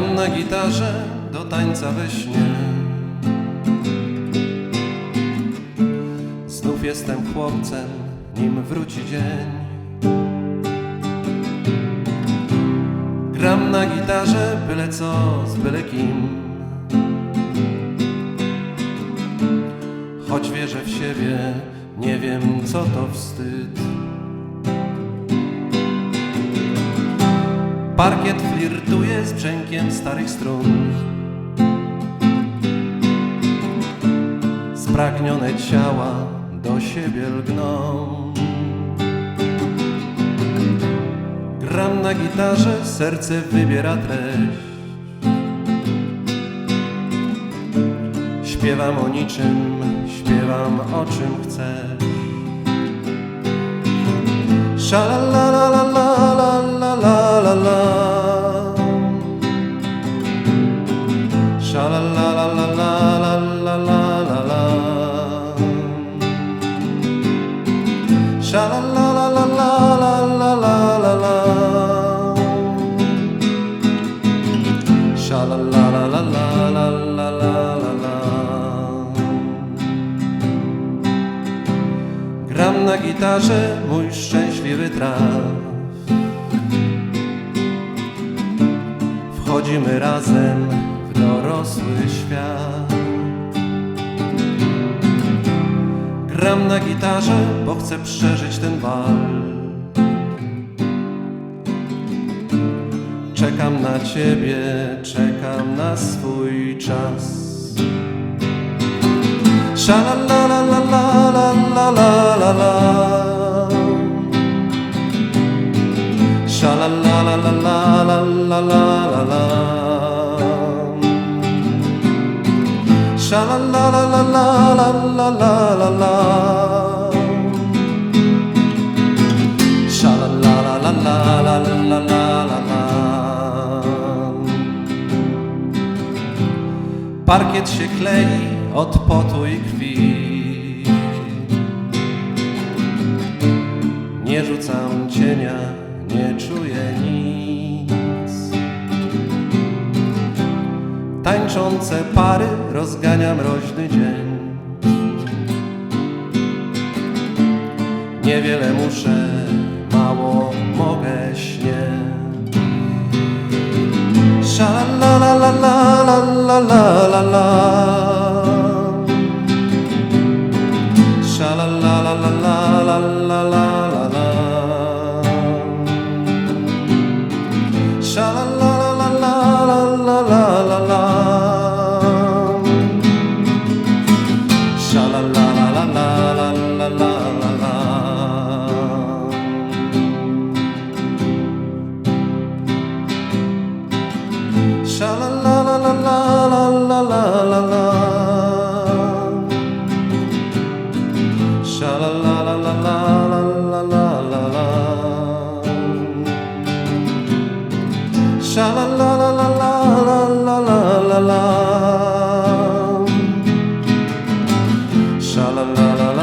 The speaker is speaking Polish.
na gitarze do tańca we śnie. Znów jestem chłopcem, nim wróci dzień. Gram na gitarze byle co z byle kim. Choć wierzę w siebie, nie wiem co to wstyd. Parkiet flirtuje z brzękiem starych strun. Spragnione ciała do siebie lgną. Gram na gitarze, serce wybiera treść. Śpiewam o niczym, śpiewam o czym chcę. La na gitarze mój szczęśliwy traf. Wchodzimy razem w dorosły świat. Gram na gitarze, bo chcę przeżyć ten bal. Czekam na ciebie, czekam na swój czas. Sha la la la la la la la la la. Sha la la la la la la la la la. Sha la la la la la la la la la. Sha la la la la la la la la. Parkiet się klei od potu i krwi. tańczące pary rozgania mroźny dzień. Niewiele muszę, mało mogę śnie. Sza la la la la la la la la la. Sha la la la la la la la la la Sha la la la la la la la la la Sha la la la la la la la la la la Sha la la la